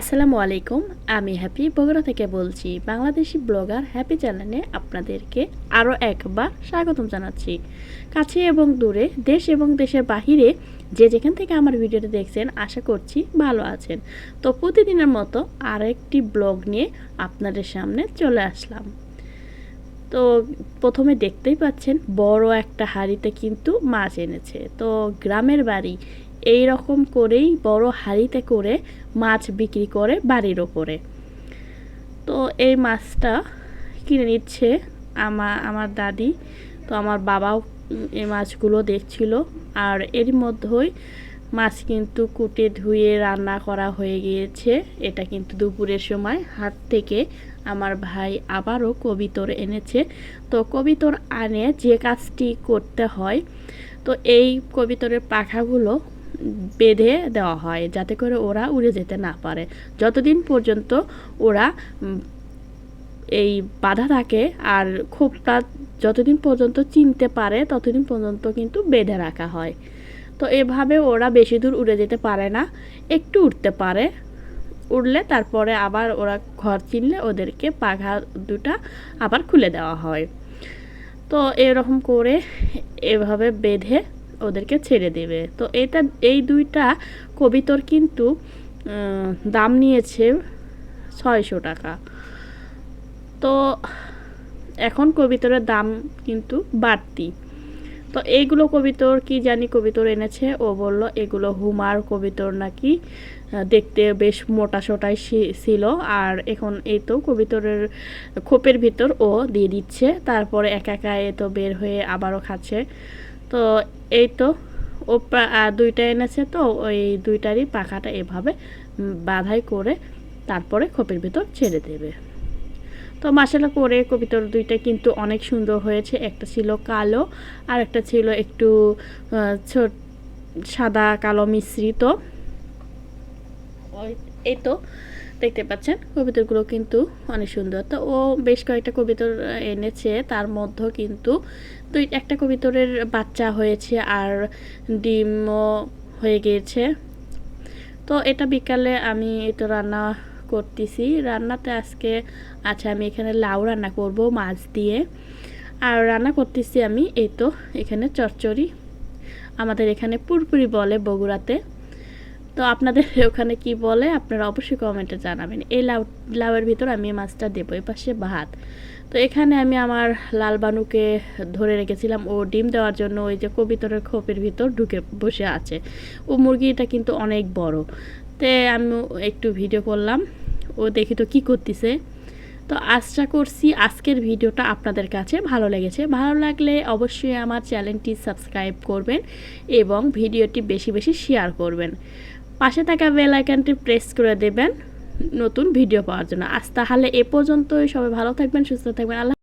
আসসালামু আলাইকুম, আমি হ্যাপি বগুড়া থেকে বলছি, বাংলাদেশি ব্লগার হ্যাপি চ্যানেলে আপনাদেরকে আরও একবার স্বাগতম জানাচ্ছি। কাছে এবং দূরে, দেশ এবং দেশের বাহিরে যে যেখান থেকে আমার ভিডিওটি দেখছেন, আশা করছি ভালো আছেন। তো প্রতিদিনের মতো আর একটি ব্লগ নিয়ে আপনাদের সামনে চলে আসলাম। তো প্রথমে দেখতেই পাচ্ছেন, বড় একটা হাঁড়িতে কিন্তু মাছ এনেছে। তো গ্রামের বাড়ি এই রকম করেই বড় হাঁড়িতে করে মাছ বিক্রি করে বাড়ির ওপরে। তো এই মাছটা কিনে নিচ্ছে আমা, আমার দাদি। তো আমার বাবাও এই মাছগুলো দেখছিল আর এর মধ্যেই মাছ কিন্তু কুটে ধুয়ে রান্না করা হয়ে গিয়েছে। এটা কিন্তু দুপুরের সময় হাত থেকে আমার ভাই আবারও কবিতর এনেছে। তো কবিতর আনে যে কাজটি করতে হয়, তো এই কবিতরের পাখাগুলো বেঁধে দেওয়া হয় যাতে করে ওরা উড়ে যেতে না পারে। যতদিন পর্যন্ত ওরা এই বাধা থাকে আর খোপটা যতদিন পর্যন্ত চিনতে পারে, ততদিন পর্যন্ত কিন্তু বেঁধে রাখা হয়। তো এভাবে ওরা বেশি দূর উড়ে যেতে পারে না, একটু উঠতে পারে। উড়লে তারপরে আবার ওরা ঘর চিনলে ওদেরকে পাখা দুটা আবার খুলে দেওয়া হয়। তো এরকম করে এভাবে বেঁধে ওদেরকে ছেড়ে দেবে। তো এটা, এই দুইটা কবিতর কিন্তু দাম নিয়েছে ছয়শো টাকা। তো এখন কবিতরের দাম কিন্তু বাড়তি। তো এইগুলো কবিতর, কি জানি কবিতর এনেছে, ও বলল এগুলো হুমার কবিতর নাকি দেখতে বেশ মোটা সোটাই ছিল। আর এখন এই তো কবিতরের খোপের ভিতর ও দিয়ে দিচ্ছে। তারপরে একা একা এ তো বের হয়ে আবারও খাচ্ছে। তো এই তো ও দুইটা এনেছে তো, ওই দুইটারই পাখাটা এভাবে বাঁধাই করে তারপরে খোপের ভিতর ছেড়ে দেবে। তো মশলা করে কবিতর দুইটা কিন্তু অনেক সুন্দর হয়েছে, একটা ছিল কালো আর একটা ছিল একটু ছোট, সাদা কালো মিশ্রিত। এই তো দেখতে পাচ্ছেন কবিতরগুলো কিন্তু অনেক সুন্দর। তো ও বেশ কয়েকটা কবিতর এনেছে, তার মধ্যে কিন্তু দুই, একটা কবিতরের বাচ্চা হয়েছে আর ডিমও হয়ে গিয়েছে। তো এটা বিকালে আমি এটা রান্না করতেছি। রান্নাতে আজকে আচ্ছা আমি এখানে লাউ রান্না করব মাছ দিয়ে। আর রান্না করতেছি আমি এই তো, এখানে চচ্চড়ি। আমাদের এখানে পুরপুরি বলে বগুড়াতে। তো আপনাদের ওখানে কি বলে, আপনারা অবশ্যই কমেন্টে জানাবেন। এই লাউ, লাউয়ের ভিতর আমি মাছটা দেবো, এই পাশে ভাত। তো এখানে আমি আমার লাল বানুকে ধরে রেখেছিলাম। ও ডিম দেওয়ার জন্য ওই যে কবিতরের খোপের ভিতর ঢুকে বসে আছে। ও মুরগিটা কিন্তু অনেক বড়। তে আমি একটু ভিডিও করলাম। ও দেখি তো কী করতেছে। তো আশা করছি আজকের ভিডিওটা আপনাদের কাছে ভালো লেগেছে। ভালো লাগলে অবশ্যই আমার চ্যানেলটি সাবস্ক্রাইব করবেন এবং ভিডিওটি বেশি বেশি শেয়ার করবেন। পাশে থাকা বেল আইকনটি প্রেস করে দেবেন নতুন ভিডিও পাওয়ার জন্য। আজ তাহলে এ পর্যন্তই। সবাই ভালো থাকবেন, সুস্থ থাকবেন। আল্লাহ